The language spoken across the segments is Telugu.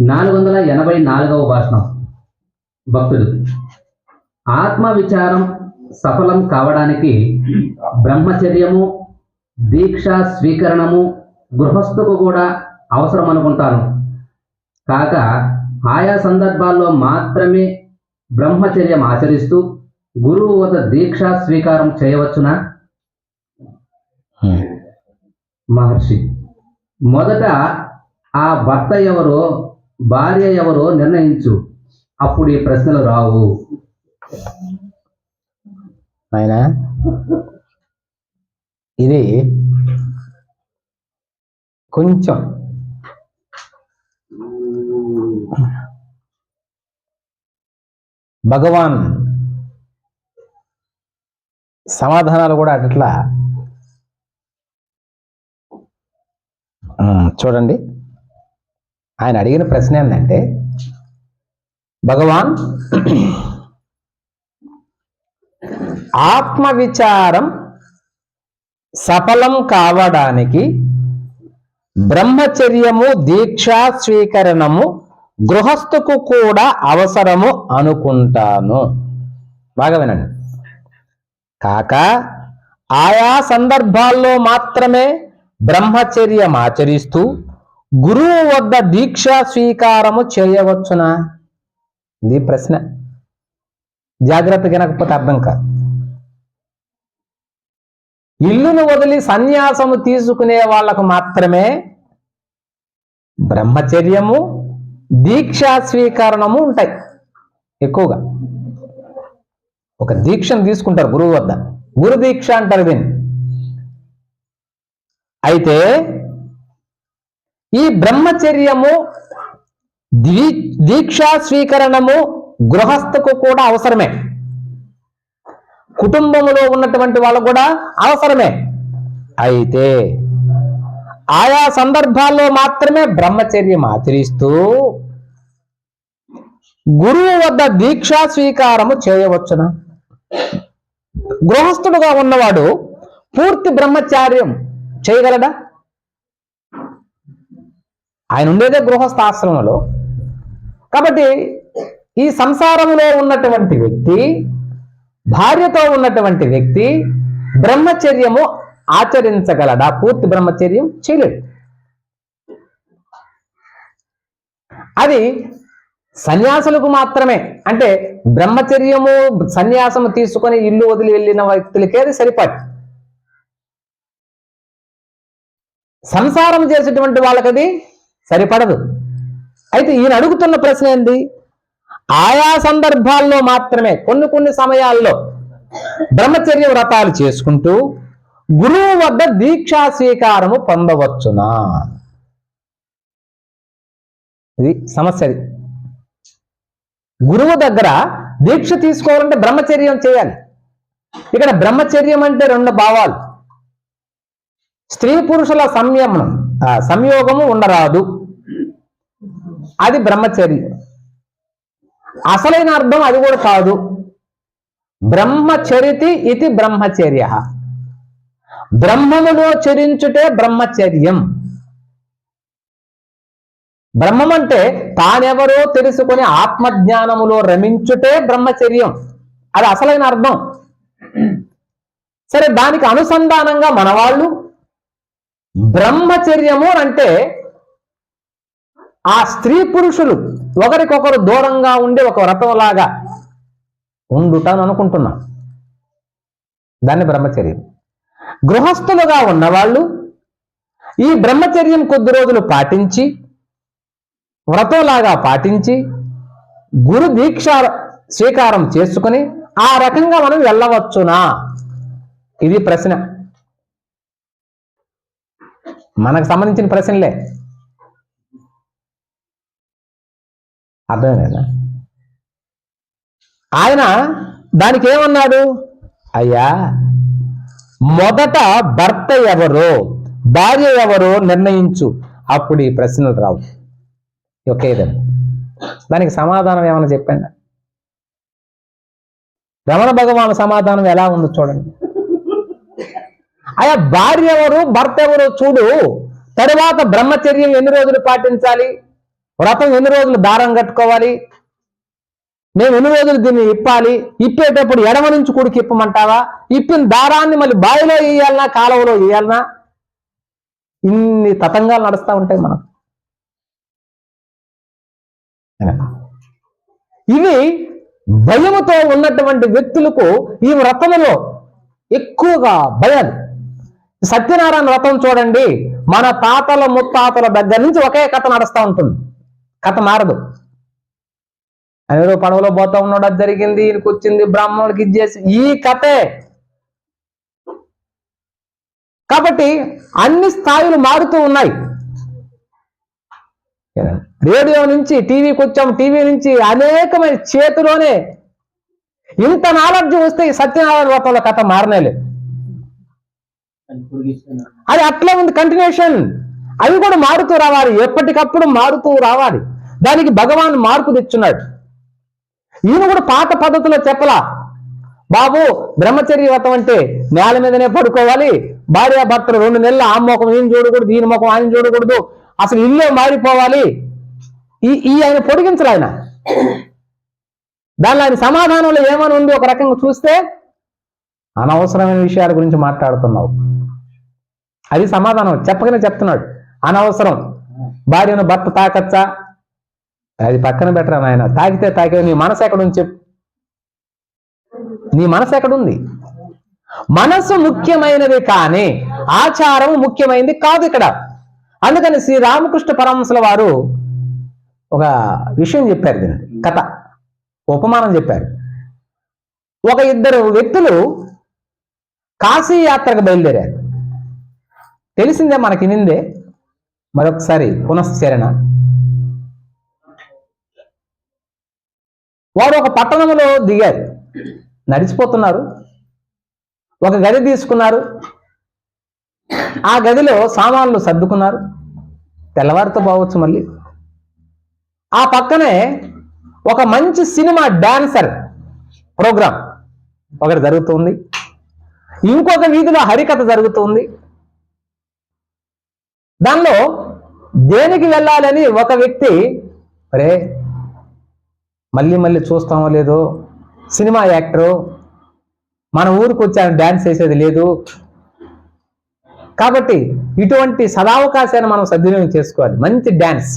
నాలుగు వందల ఎనభై నాలుగవ భాషణం. భక్తుడు ఆత్మ విచారం సఫలం కావడానికి బ్రహ్మచర్యము దీక్ష స్వీకరణము గృహస్థుకు కూడా అవసరం అనుకుంటాను. కాక ఆయా సందర్భాల్లో మాత్రమే బ్రహ్మచర్యం ఆచరిస్తూ గురువు వద్ద దీక్ష స్వీకారం చేయవచ్చునా? మహర్షి మొదట ఆ భర్త ఎవరో భార్య ఎవరో నిర్ణయించు. అప్పుడు ఈ ప్రశ్నలు రావు. ఆయన ఇది కొంచెం భగవాన్ సమాధానాలు కూడా అట్లా. చూడండి. ఆయన అడిగిన ప్రశ్న ఏంటంటే భగవాన్ ఆత్మవిచారం సఫలం కావడానికి బ్రహ్మచర్యము దీక్షా స్వీకరణము గృహస్థుకు కూడా అవసరము అనుకుంటాను. బాగా వినండి. కాక ఆయా సందర్భాల్లో మాత్రమే బ్రహ్మచర్యం ఆచరిస్తూ గురువు వద్ద దీక్షా స్వీకారము చేయవచ్చునా? ఇది ప్రశ్న. జాగ్రత్త వినకపోతే అర్థం కాదు. ఇల్లును వదిలి సన్యాసము తీసుకునే వాళ్ళకు మాత్రమే బ్రహ్మచర్యము దీక్షా స్వీకరణము ఉంటాయి. ఎక్కువగా. ఒక దీక్షను తీసుకుంటారు గురువు వద్ద. గురు దీక్ష అంటారు దీన్ని. అయితే ఈ బ్రహ్మచర్యము ద్వి దీక్షా స్వీకరణము గృహస్థకు కూడా అవసరమే. కుటుంబంలో ఉన్నటువంటి వాళ్ళకు కూడా అవసరమే. అయితే ఆయా సందర్భాల్లో మాత్రమే బ్రహ్మచర్యం ఆచరిస్తూ గురువు వద్ద దీక్షా స్వీకారము చేయవచ్చునా? గృహస్థుడుగా ఉన్నవాడు పూర్తి బ్రహ్మచార్యం చేయగలడా? ఆయన ఉండేదే గృహస్థాశ్రమంలో కాబట్టి ఈ సంసారంలో ఉన్నటువంటి వ్యక్తి భార్యతో ఉన్నటువంటి వ్యక్తి బ్రహ్మచర్యము ఆచరించగలడా? పూర్తి బ్రహ్మచర్యం చేయలేడు అది సన్యాసులకు మాత్రమే. అంటే బ్రహ్మచర్యము సన్యాసము తీసుకొని ఇల్లు వదిలి వెళ్ళిన వ్యక్తులకే అది సరిపడి సంసారం చేసేటువంటి వాళ్ళకది సరిపడదు. అయితే ఈయన అడుగుతున్న ప్రశ్న ఏంది? ఆయా సందర్భాల్లో మాత్రమే కొన్ని కొన్ని సమయాల్లో బ్రహ్మచర్య వ్రతాలు చేసుకుంటూ గురువు వద్ద దీక్షా స్వీకారము పొందవచ్చునా? ఇది సమస్య గురువు దగ్గర దీక్ష తీసుకోవాలంటే బ్రహ్మచర్యం చేయాలి. ఇక్కడ బ్రహ్మచర్యం అంటే రెండు భావాలు. స్త్రీ పురుషుల సంయమనం. సంయోగము ఉండరాదు. అది బ్రహ్మచర్యం. అసలైన అర్థం అది కూడా కాదు. బ్రహ్మచరితి ఇది బ్రహ్మచర్య. బ్రహ్మములో చరించుటే బ్రహ్మచర్యం. బ్రహ్మం అంటే తానెవరో తెలుసుకొని ఆత్మజ్ఞానములో రమించుటే బ్రహ్మచర్యం. అది అసలైన అర్థం. సరే దానికి అనుసంధానంగా మనవాళ్ళు బ్రహ్మచర్యము అంటే ఆ స్త్రీ పురుషులు ఒకరికొకరు దూరంగా ఉండే ఒక వ్రతంలాగా ఉండుటని అనుకుంటున్నాం. దాన్ని బ్రహ్మచర్యం. గృహస్థులుగా ఉన్నవాళ్ళు ఈ బ్రహ్మచర్యం కొద్ది రోజులు పాటించి వ్రతంలాగా పాటించి గురు దీక్ష స్వీకారం చేసుకుని ఆ రకంగా మనం వెళ్ళవచ్చునా? ఇది ప్రశ్న. మనకు సంబంధించిన ప్రశ్నలే. అర్థం కదా ఆయన దానికి ఏమన్నాడు? అయ్యా మొదట భర్త ఎవరో భార్య ఎవరో నిర్ణయించు. అప్పుడు ఈ ప్రశ్నలు రావు. ఒకేదండి దానికి సమాధానం ఏమైనా చెప్పండి? రమణ భగవాన్ సమాధానం ఎలా ఉందో చూడండి. అయ్యా భార్య ఎవరు భర్త ఎవరు చూడు తరువాత బ్రహ్మచర్యం ఎన్ని రోజులు పాటించాలి? వ్రతం ఎన్ని రోజులు దారం కట్టుకోవాలి? మేము ఎన్ని రోజులు దీన్ని ఇప్పాలి? ఇప్పేటప్పుడు ఎడమ నుంచి కుడికి ఇప్పమంటావా? ఇప్పిన దారాన్ని మళ్ళీ బావిలో వేయాలనా కాలువలో వేయాలనా? ఇన్ని తతంగాలు నడుస్తూ ఉంటాయి మనకు. ఇవి భయముతో ఉన్నటువంటి వ్యక్తులకు ఈ వ్రతములో ఎక్కువగా భయాలు. సత్యనారాయణ వ్రతం చూడండి మన తాతల ముత్తాతల దగ్గర నుంచి ఒకే కథ నడుస్తూ ఉంటుంది. కథ మారదు. ఎవరో పడవలో పోతా ఉన్నాడు అది జరిగింది ఈయనకి వచ్చింది బ్రాహ్మణుడికి ఇచ్చేసి ఈ కథే. కాబట్టి అన్ని స్థాయిలు మారుతూ ఉన్నాయి. రేడియో నుంచి టీవీకి వచ్చాం టీవీ నుంచి అనేకమైన చేతిలోనే ఇంత నాలెడ్జ్ వస్తే ఈ సత్యనారాయణ వ్రతంలో కథ మారనేలేదు అది అట్లా ఉంది కంటిన్యూషన్ అవి కూడా మారుతూ రావాలి. ఎప్పటికప్పుడు మారుతూ రావాలి. దానికి భగవాన్ మార్పు తెచ్చున్నాడు. ఈయన కూడా పాత పద్ధతిలో చెప్పలా. బాబు బ్రహ్మచర్య వ్రతం అంటే నేల మీదనే పడుకోవాలి. భార్య భర్తలు రెండు నెలలు ఆ ముఖం ఈయన చూడకూడదు దీని ముఖం ఆయన చూడకూడదు. అసలు ఇల్లే మారిపోవాలి. ఈ ఈ ఆయన పొడిగించరు ఆయన. దానిలో ఆయన సమాధానంలో ఏమని ఉంది? ఒక రకంగా చూస్తే అనవసరమైన విషయాల గురించి మాట్లాడుతున్నావు. అది సమాధానం. చెప్పకనే చెప్తున్నాడు. అనవసరం. భార్యను భర్త తాకచ్చా? అది పక్కన పెట్టరా నాయన? తాకితే తాకే నీ మనసు ఎక్కడుంది చెప్పు. నీ మనసు ఎక్కడుంది? మనసు ముఖ్యమైనది కానీ ఆచారం ముఖ్యమైనది కాదు ఇక్కడ. అందుకని శ్రీ రామకృష్ణ పరమహంసుల వారు ఒక విషయం చెప్పారు దీన్ని కథ. ఉపమానం చెప్పారు. ఒక ఇద్దరు వ్యక్తులు కాశీ యాత్రకు బయలుదేరారు. తెలిసిందే మనకి నిందే మరొకసారి పునశ్చరణ. వారు ఒక పట్టణంలో దిగారు నడిచిపోతున్నారు. ఒక గది తీసుకున్నారు. ఆ గదిలో సామాన్లు సర్దుకున్నారు. తెల్లవారితో పోవచ్చు మళ్ళీ. ఆ పక్కనే ఒక మంచి సినిమా డాన్సర్ ప్రోగ్రాం ఒకటి జరుగుతుంది ఇంకొక వీధిలో హరికథ జరుగుతుంది దానిలో దేనికి వెళ్ళాలని ఒక వ్యక్తి అరే మళ్ళీ మళ్ళీ చూస్తామో లేదో సినిమా యాక్టరు మన ఊరికి వచ్చి డాన్స్ చేసేది లేదు. కాబట్టి ఇటువంటి సదావకాశాన్ని మనం సద్వినియోగం చేసుకోవాలి. మంచి డాన్స్.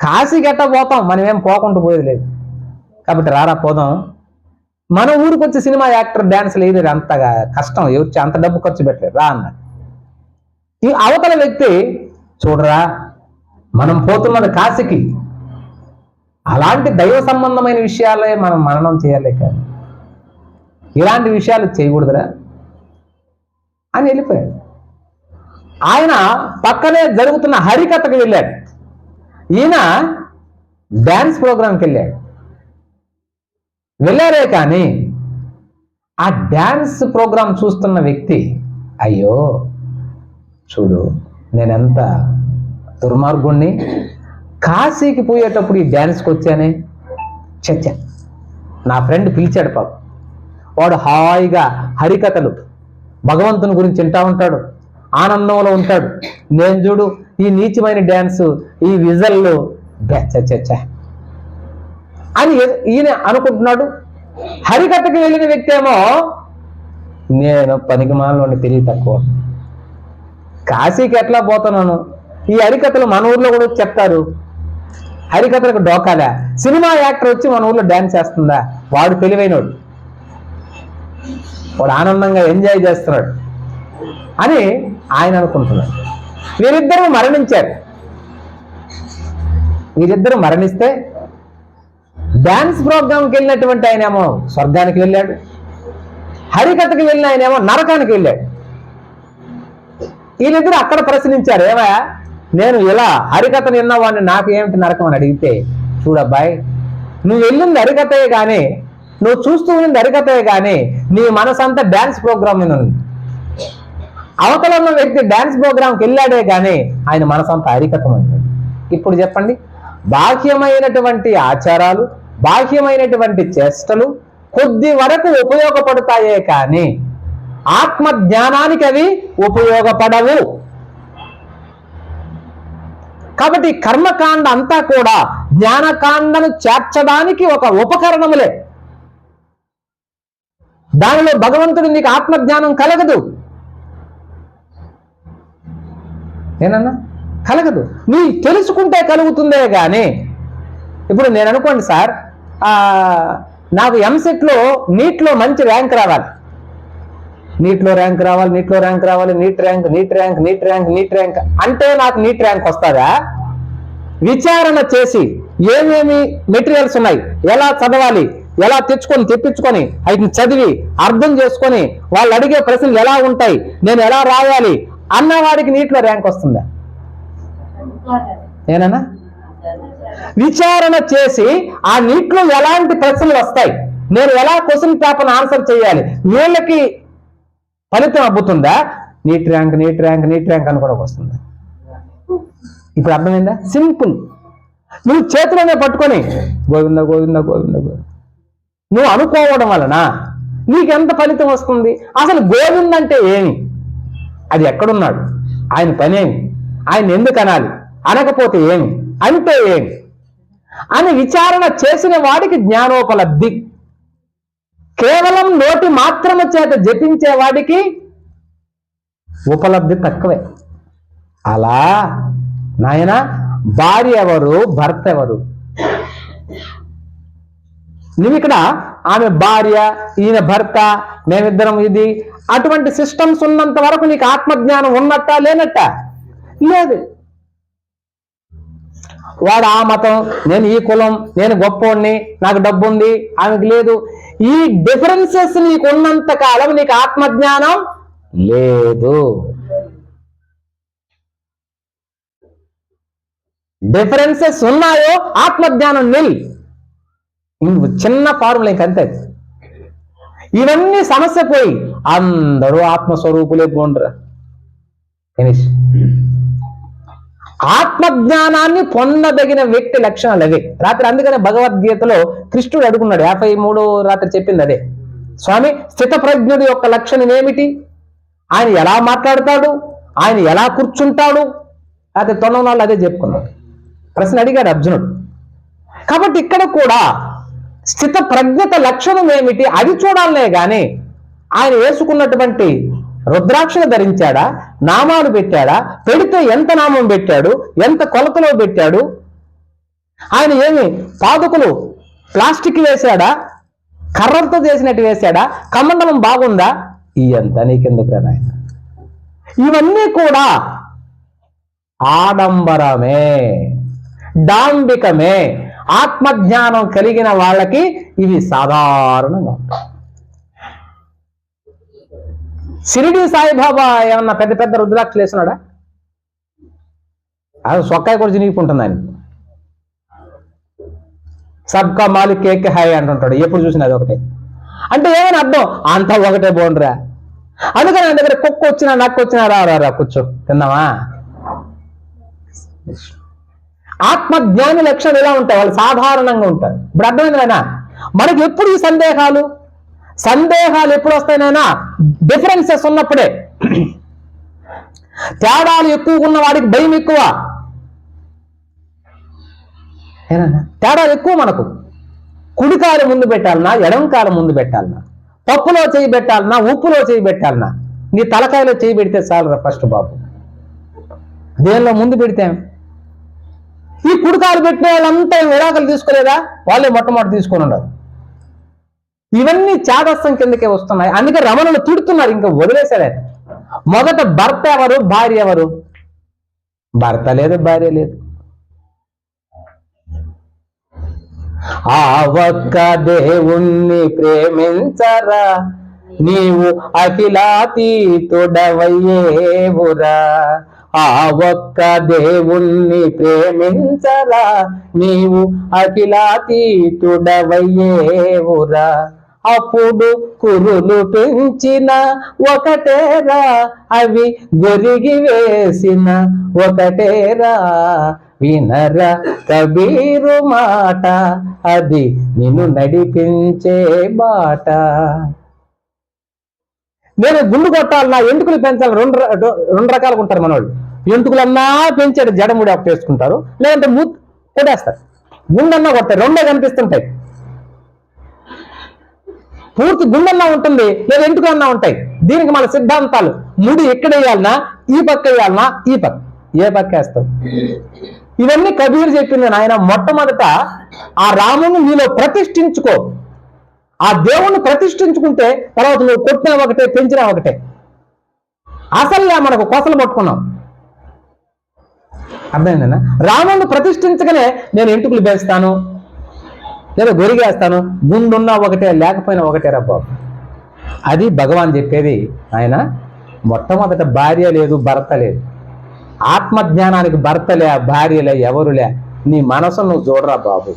కాశీ గట్ట పోతాం మనం ఏం పోకుండా పోయేది లేదు. కాబట్టి రారా పోదాం. మన ఊరికి వచ్చి సినిమా యాక్టర్ డాన్స్ లేదు అంతగా కష్టం. ఎవరు అంత డబ్బు ఖర్చు పెట్టలేదు రా అన్నాడు. ఈ అవతల వ్యక్తి చూడరా మనం పోతున్నది కాశీకి అలాంటి దైవ సంబంధమైన విషయాలే మనం మననం చేయాలి కానీ ఇలాంటి విషయాలు చేయకూడదురా అని వెళ్ళిపోయాడు. ఆయన పక్కనే జరుగుతున్న హరికథకు వెళ్ళాడు. ఈయన డ్యాన్స్ ప్రోగ్రాంకి వెళ్ళాడు. వెళ్ళారే కానీ ఆ డ్యాన్స్ ప్రోగ్రాం చూస్తున్న వ్యక్తి అయ్యో చూడు నేనెంత దుర్మార్గుణ్ణి? కాశీకి పోయేటప్పుడు ఈ డ్యాన్స్కి వచ్చానే? చచ్చ నా ఫ్రెండ్ పిలిచాడు పాప. వాడు హాయిగా హరికథలు భగవంతుని గురించి వింటా ఉంటాడు. ఆనందంలో ఉంటాడు. నేను చూడు ఈ నీచమైన డ్యాన్స్ ఈ విజల్లు చచ్చ అని ఈయన అనుకుంటున్నాడు. హరికథకి వెళ్ళిన వ్యక్తి ఏమో నేను పనికి మాలని తెలివి తక్కువ. కాశీకి ఎట్లా పోతున్నాను? ఈ హరికథలు మన ఊర్లో కూడా చెప్తారు. హరికథలకు డోకాలా? సినిమా యాక్టర్ వచ్చి మన ఊర్లో డాన్స్ చేస్తుందా? వాడు తెలివైనడు. వాడు ఆనందంగా ఎంజాయ్ చేస్తున్నాడు. అని ఆయన అనుకుంటున్నాడు. వీరిద్దరూ మరణించారు. వీరిద్దరూ మరణిస్తే డాన్స్ ప్రోగ్రాంకి వెళ్ళినటువంటి ఆయనేమో స్వర్గానికి వెళ్ళాడు. హరికథకి వెళ్ళిన ఆయనేమో నరకానికి వెళ్ళాడు. వీళ్ళిద్దరు అక్కడ ప్రశ్నించారు ఏవా నేను ఇలా హరికథ విన్నవాడిని నాకు ఏమిటి నరకం? అని అడిగితే చూడబ్బాయి నువ్వు వెళ్ళింది హరికథయే కానీ నువ్వు చూస్తూ ఉన్నది హరికథయే కానీ నీ మనసంతా డ్యాన్స్ ప్రోగ్రామ్ మీద ఉంది. అవతల ఉన్న వ్యక్తి డ్యాన్స్ ప్రోగ్రాంకి వెళ్ళాడే కానీ ఆయన మనసంతా హరికథం ఇప్పుడు చెప్పండి బాహ్యమైనటువంటి ఆచారాలు బాహ్యమైనటువంటి చేష్టలు కొద్ది వరకు ఉపయోగపడతాయే కానీ ఆత్మ జ్ఞానానికి అవి ఉపయోగపడవు. కాబట్టి కర్మకాండ అంతా కూడా జ్ఞానకాండను చేర్చడానికి ఒక ఉపకరణములే. దానిలో భగవంతుడు నీకు ఆత్మజ్ఞానం కలగదు. ఏనన్నా? కలగదు. నీ తెలుసుకుంటే కలుగుతుందే కానీ ఇప్పుడు నేను అనుకోండి సార్ ఆ, నాకు ఎంసెట్లో నీట్లో మంచి ర్యాంక్ రావాలి. నీట్లో ర్యాంక్ రావాలి నీట్లో ర్యాంక్ రావాలి NEET rank NEET rank NEET rank NEET rank అంటే నాకు నీట్ ర్యాంక్ వస్తుందా? విచారణ చేసి ఏమేమి మెటీరియల్స్ ఉన్నాయి? ఎలా చదవాలి? ఎలా తెచ్చుకొని తెప్పించుకొని వాటిని చదివి అర్థం చేసుకొని వాళ్ళు అడిగే ప్రశ్నలు ఎలా ఉంటాయి? నేను ఎలా రాయాలి? అన్నవాడికి నీటిలో ర్యాంక్ వస్తుందా? ఏనన్నా విచారణ చేసి ఆ నీటిలో ఎలాంటి ప్రశ్నలు వస్తాయి? నేను ఎలా క్వశ్చన్ పేపర్ ఆన్సర్ చేయాలి? వీళ్ళకి ఫలితం అబ్బుతుందా? NEET rank NEET rank NEET rank అని కూడా వస్తుందా. ఇప్పుడు అర్థమైందా? సింపుల్. నువ్వు చేతిలోనే పట్టుకొని గోవింద గోవింద గోవింద గోవింద. నువ్వు అనుకోవడం వలన నీకెంత ఫలితం వస్తుంది? అసలు గోవింద అంటే ఏమి? అది ఎక్కడున్నాడు? ఆయన పనేమి ఆయన ఎందుకు అనాలి? అనకపోతే ఏమి? అంటే ఏమి? అని విచారణ చేసిన వాడికి జ్ఞానోపలబ్ధి. కేవలం నోటి మాత్రము చేత జపించే వాడికి ఉపలబ్ధి తక్కువే. అలా నాయన భార్య ఎవరు భర్త ఎవరు? నువ్వు ఇక్కడ ఆమె భార్య ఈయన భర్త మేమిద్దరం ఇది అటువంటి సిస్టమ్స్ ఉన్నంత వరకు నీకు ఆత్మజ్ఞానం ఉన్నట్ట లేనట్ట? లేదు. వాడు ఆ మతం నేను ఈ కులం నేను గొప్పోడిని నాకు డబ్బు ఉంది ఆమెకు లేదు. ఈ డిఫరెన్సెస్ నీకు ఉన్నంత కాలం నీకు ఆత్మజ్ఞానం లేదు. డిఫరెన్సెస్ ఉన్నాయో ఆత్మజ్ఞానం నిల్ చిన్న ఫార్ములా ఇంకంతే. ఇవన్నీ సమస్య పోయి అందరూ ఆత్మస్వరూపులే పోండ్రా. ఫినిష్ ఆత్మజ్ఞానాన్ని పొందదగిన వ్యక్తి లక్షణాలు అవి. రాత్రి అందుకనే భగవద్గీతలో కృష్ణుడు అడుగున్నాడు యాభై మూడో రాత్రి చెప్పింది అదే. స్వామి స్థితప్రజ్ఞుడి యొక్క లక్షణం ఏమిటి? ఆయన ఎలా మాట్లాడతాడు? ఆయన ఎలా కూర్చుంటాడు? అతని తొండం అదే చెప్పుకున్నాడు. ప్రశ్న అడిగాడు అర్జునుడు. కాబట్టి ఇక్కడ కూడా స్థిత ప్రజ్ఞత లక్షణం ఏమిటి? అది చూడాలనే గాని ఆయన వేసుకున్నటువంటి రుద్రాక్షలు ధరించాడా? నామాలు పెట్టాడా? పెడితే ఎంత నామం పెట్టాడు? ఎంత కొలతలో పెట్టాడు? ఆయన ఏమి పాదుకులు ప్లాస్టిక్ వేశాడా? కర్రలతో చేసినట్టు వేశాడా? కమండలం బాగుందా? ఇయంతా నీకెందుకు నాయన? ఇవన్నీ కూడా ఆడంబరమే డాంబికమే ఆత్మజ్ఞానం కలిగిన వాళ్ళకి ఇవి సాధారణంగా ఉంటాయి. షిరిడి సాయిబాబా ఏమన్నా పెద్ద పెద్ద రుద్రాక్షలు వేస్తున్నాడా అది సొక్కాయ కూడా చినిగిపోతుంది ఆయన? సబ్కా మాలిక్ కేక్ హాయ్ అంటుంటాడు. ఎప్పుడు చూసినా అది ఒకటే. అంటే ఏమని అర్థం? అంతా ఒకటే బోండ్రా అందుకని ఆయన దగ్గర కుక్క వచ్చినా నక్క వచ్చినా రా రా రా కూర్చో. తిన్నావా? ఆత్మజ్ఞాని లక్షణాలు ఎలా ఉంటాయి? వాళ్ళు సాధారణంగా ఉంటారు. ఇప్పుడు అర్థమైంది నాయనా మనకి ఎప్పుడు ఈ సందేహాలు? సందేహాలు ఎప్పుడు వస్తాయినైనా డిఫరెన్సెస్ ఉన్నప్పుడే. తేడాలు ఎక్కువ ఉన్న వాడికి భయం ఎక్కువ. తేడాలు ఎక్కువ మనకు. కుడికాయలు ముందు పెట్టాలన్నా ఎడమ ముందు పెట్టాలన్నా. పప్పులో చేయి పెట్టాలన్నా ఉప్పులో చేయి పెట్టాలన్నా. నీ తలకాయలో చేయి పెడితే చాలు ఫస్ట్ బాబు. దేనిలో ముందు పెడితే? ఈ కుడికాలు పెట్టిన వాళ్ళంతా విడాకులు తీసుకోలేదా? వాళ్ళే మొట్టమొదటి తీసుకొని ఉండదు. ఇవన్నీ చాదస్తం కిందకే వస్తున్నాయి. అందుకే రమణులు తిడుతున్నారు ఇంకా వదిలేశారు మొదట భర్త ఎవరు భార్య ఎవరు? భర్త లేదు భార్య లేదు. ఆ ఒక్క దేవుణ్ణి ప్రేమించరా? నీవు అఖిలాతీతుడవయ్యేవురా? ఆ ఒక్క దేవుణ్ణి ప్రేమించరా? నీవు అఖిలాతీతుడవయ్యేవురా? అప్పుడు కురులు పెంచిన ఒకటేరా అవి గొరిగి వేసిన ఒకటేరా వినరా కబీరు మాట అది నిన్ను నడిపించే బాట. నేను గుండు కొట్టాలన్నా ఎందుకులు పెంచాలి రెండు రెండు రకాలుగా ఉంటారు మనోళ్ళు. ఎంటుకులన్నా పెంచాడు జడముడి అప్పేసుకుంటారు లేదంటే మూత్ కొట్టేస్తారు. గుండన్నా కొట్టారు రెండే కనిపిస్తుంటాయి. పూర్తి గుండన్నా ఉంటుంది లేదా ఎంటుకన్నా ఉంటాయి. దీనికి మన సిద్ధాంతాలు. ముడి ఎక్కడ వేయాలన్నా ఈ పక్క వేయాలన్నా ఈ పక్క. ఏ పక్క వేస్తావు? ఇవన్నీ కబీర్ చెప్పింది నాయన. మొట్టమొదట ఆ రాముని నీలో ప్రతిష్ఠించుకో. ఆ దేవుణ్ణి ప్రతిష్ఠించుకుంటే తర్వాత నువ్వు కొట్టినా ఒకటే పెంచినా ఒకటే. అసలుగా మనకు కొసలు పట్టుకున్నాం. అర్థమైందన్నా రాముణ్ణి ప్రతిష్ఠించగానే నేను ఎంటుకులు వేస్తాను లేదా గొరిగేస్తాను. గుండున్నా ఒకటే లేకపోయినా ఒకటే రబ్బా. అది భగవాన్ చెప్పేది. ఆయన మొట్టమొదట భార్య లేదు భర్త లేదు. ఆత్మజ్ఞానానికి భర్తలే భార్యలే ఎవరులే నీ మనసు నువ్వు చూడరా బాబు.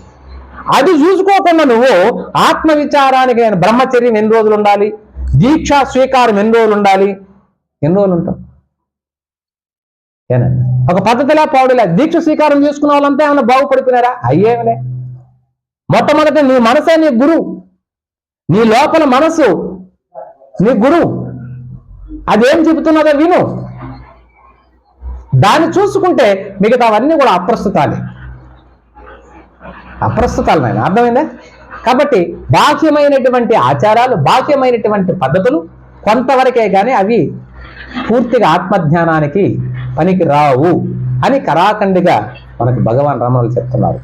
అది చూసుకోకుండా నువ్వు ఆత్మ విచారానికి నేను బ్రహ్మచర్యం ఎన్ని రోజులు ఉండాలి? దీక్షా స్వీకారం ఎన్ని రోజులు ఉండాలి? ఎన్ని రోజులు ఉంటాం ఏనా? ఒక పద్ధతిలా పౌడలే దీక్ష స్వీకారం చేసుకున్న వాళ్ళంతా ఏమైనా బాగుపడిపోయినారా? అయ్యేమలే మొట్టమొదటి నీ మనసే నీ గురువు నీ లోపల మనసు నీ గురువు అదేం చెబుతున్నదో విను. దాన్ని చూసుకుంటే మిగతావన్నీ కూడా అప్రస్తుతాలే. అప్రస్తుతాలు నాయన అర్థమైందా? కాబట్టి బాహ్యమైనటువంటి ఆచారాలు బాహ్యమైనటువంటి పద్ధతులు కొంతవరకే కానీ అవి పూర్తిగా ఆత్మజ్ఞానానికి పనికి రావు అని కరాఖండిగా మనకు భగవాన్ రమణులు చెప్తున్నారు.